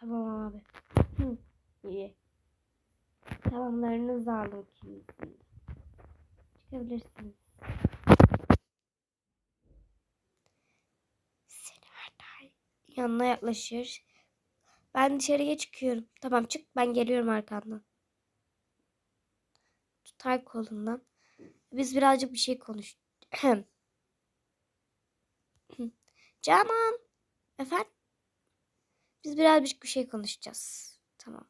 Tamam abi. Hı, iyi. Tamamlarınızı aldım kimisi. Çıkabilirsiniz. Seni. Yanına yaklaşır. Ben dışarıya çıkıyorum. Tamam çık ben geliyorum arkandan. Tutar kolundan. Biz birazcık bir şey konuş. Canan. Efendim? Biz birazcık bir şey konuşacağız. Tamam.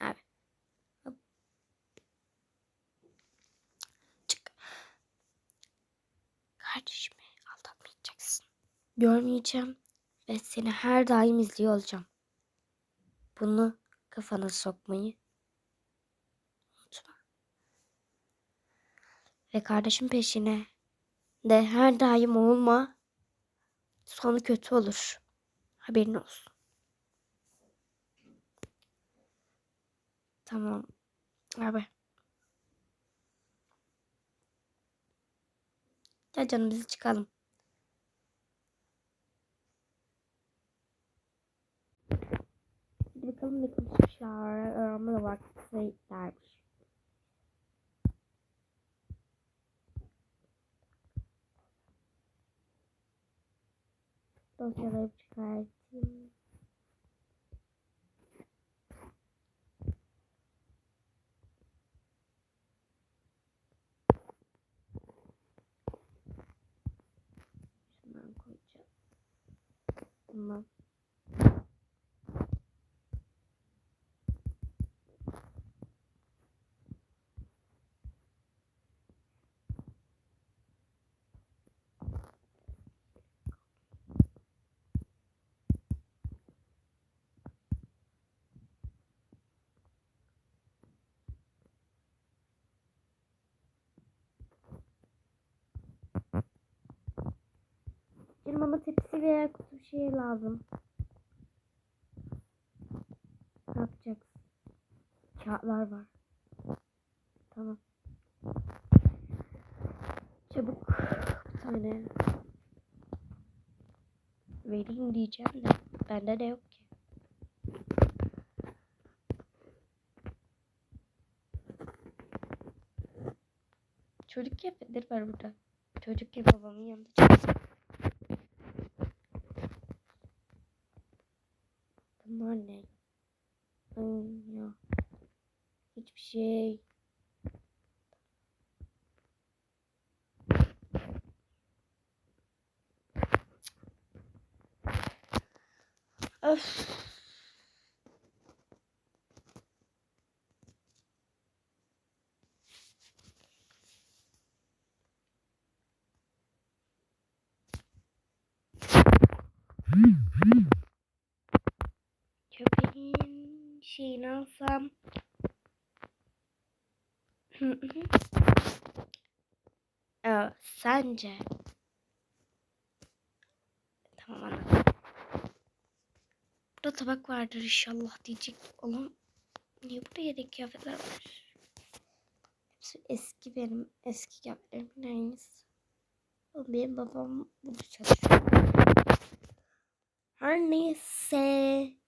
Abi. Hop. Çık. Kardeşimi aldatmayacaksın. Görmeyeceğim ve seni her daim izliyor olacağım. Bunu kafana sokmayı unutma. Ve kardeşim peşine de her daim olma. Sonu kötü olur. Haberin olsun. Tamam. Abi. Gel canım biz çıkalım. Hadi bakalım ne konuşmuşlar. Öğrenme vakti dermiş. Dosyaları çıkartayım. Tamam. Canım ama tepsi veya kutu bir şey lazım. Ne yapacaksın? Kağıtlar var. Tamam. Çabuk bir tane vereyim diyeceğim de bende de yok ki. Çocuk kıyafetleri var burada. Çocuk ya babamın yanında çocuk. Bunlar ne? Ay ya. Hiçbir şey. Hı. Aa, sence? Tamam anladım. Burada tabak vardır inşallah diyecek olan. Niye burada yedek kıyafetler var? Hepsi eski benim eski kıyafetlerimin aynısı. Benim babam burada çalışıyor. Her neyse.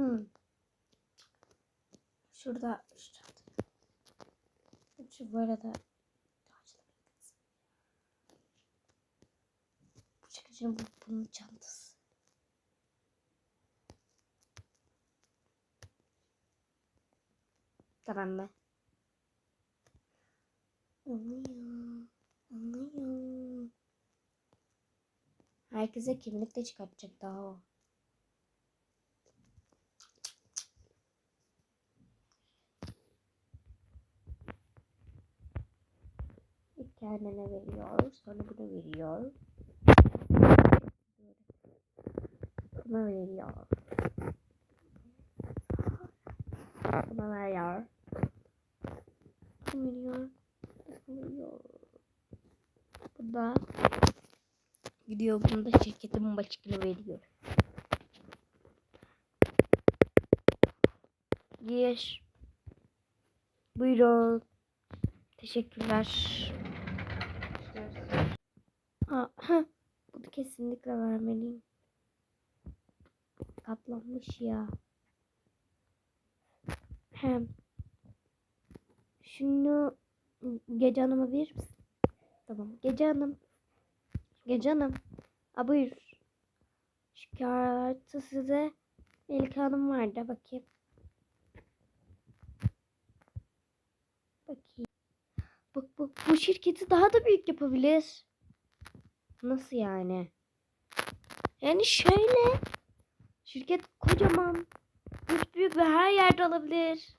Hmm. Şurada şurada. Şu bu arada bu bu bunun çantası. Tamam mı? Anlıyor. Anlıyor. Herkese kimlik de çıkartacak daha o. İlk kendine veriyor. Sonra bunu veriyor. Buna veriyor. Buna veriyor. Buna veriyor. Bu da gidiyor bunu da şirketin başkanı veriyor. Gir. Buyurun. Teşekkürler. Aa. Bunu kesinlikle vermeliyim. Katlanmış ya. Hem. Şunu gece hanıma verir misin? Tamam. Gece hanım. Gece hanım. Aa, buyur. Şu kartı size Melike Hanım vardı. Bakayım. Bakayım. Bak bak bu şirketi daha da büyük yapabilir. Nasıl yani? Yani şöyle. Şirket kocaman. Büyük ve her yerde olabilir.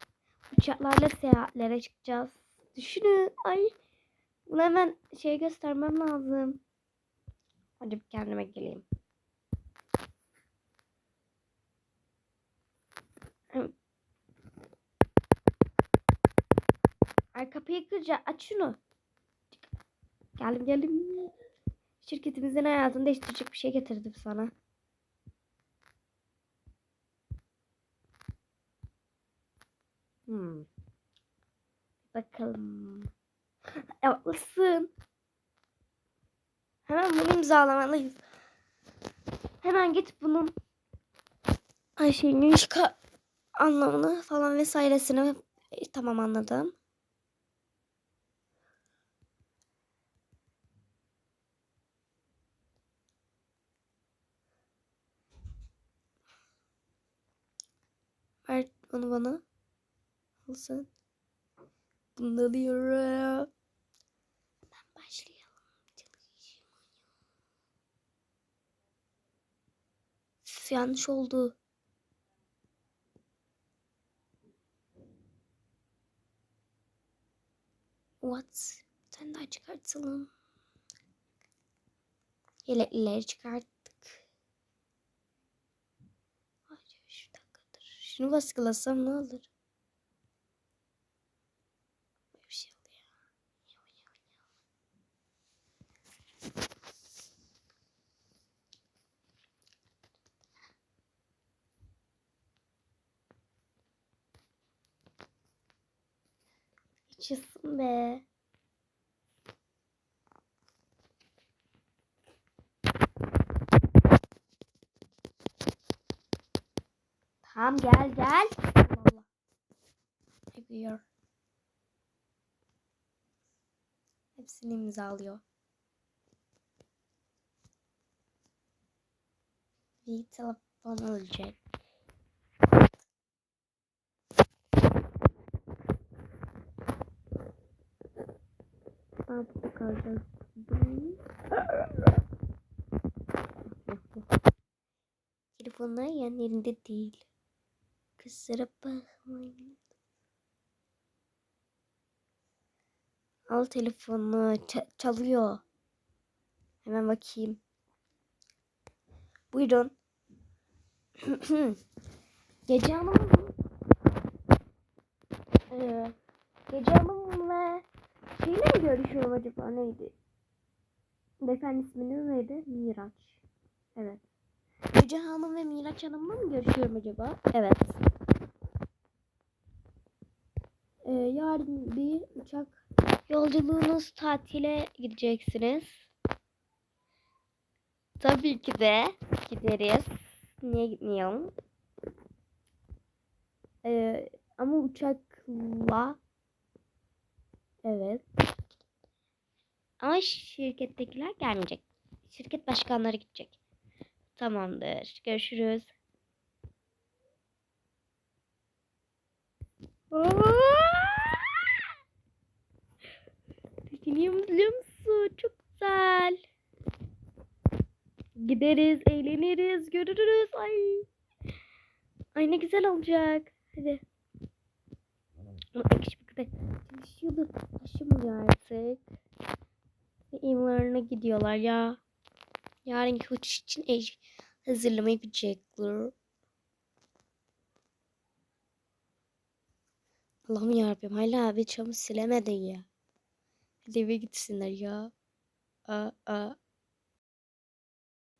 Uçaklarla seyahatlere çıkacağız. Düşünün. Ay. Bunu hemen şey göstermem lazım. Hadi bir kendime geleyim. Ay kapıyı kıracak. Aç şunu. Geldim geldim. Şirketimizin hayatını değiştirecek bir şey getirdim sana. Hmm. Bakalım. Yapmışsın. Hemen bunu imzalamalıyız. Hemen git bunun Ayşe'nin çıka anlamını falan vesairesini e, tamam anladım. Ver onu bana. Al sen. Bunu alıyorum. Ben başlayalım. Üf, yanlış oldu. What? Bir tane daha çıkartalım. Yeleklileri çıkarttık. Ay şu dakikadır. Şunu baskılasam ne olur? Yaşasın be. Tamam gel gel. Allah. Yapıyor. Hepsini imzalıyor. Bir telefon alacak. Ben burada kalacağım. Telefonlar değil. Kusura bakmayın. Al telefonu. Ç- çalıyor. Hemen bakayım. Buyurun. Gece hanım. Ee, gece hanımla şeyle mi görüşüyorum acaba neydi? Beyefendi ismini neydi? Miraç. Evet. Gece Hanım ve Miraç Hanım'la mı görüşüyorum acaba? Evet. Ee, yarın bir uçak yolculuğunuz tatile gideceksiniz. Tabii ki de gideriz. Niye gitmeyelim? Ee, ama uçakla evet. Ama şirkettekiler gelmeyecek. Şirket başkanları gidecek. Tamamdır. Görüşürüz. Düşünüyor musun? Çok güzel. Gideriz, eğleniriz, görürüz. Ay. Ay ne güzel olacak. Hadi. Ama ekşi çalışıyordu. Taşımıyor artık. Ve imlarına gidiyorlar ya. Yarınki uçuş için eş hazırlama yapacaklar. Allah'ım yarabbim hala abi çamur silemedi ya. Hadi eve gitsinler ya. a a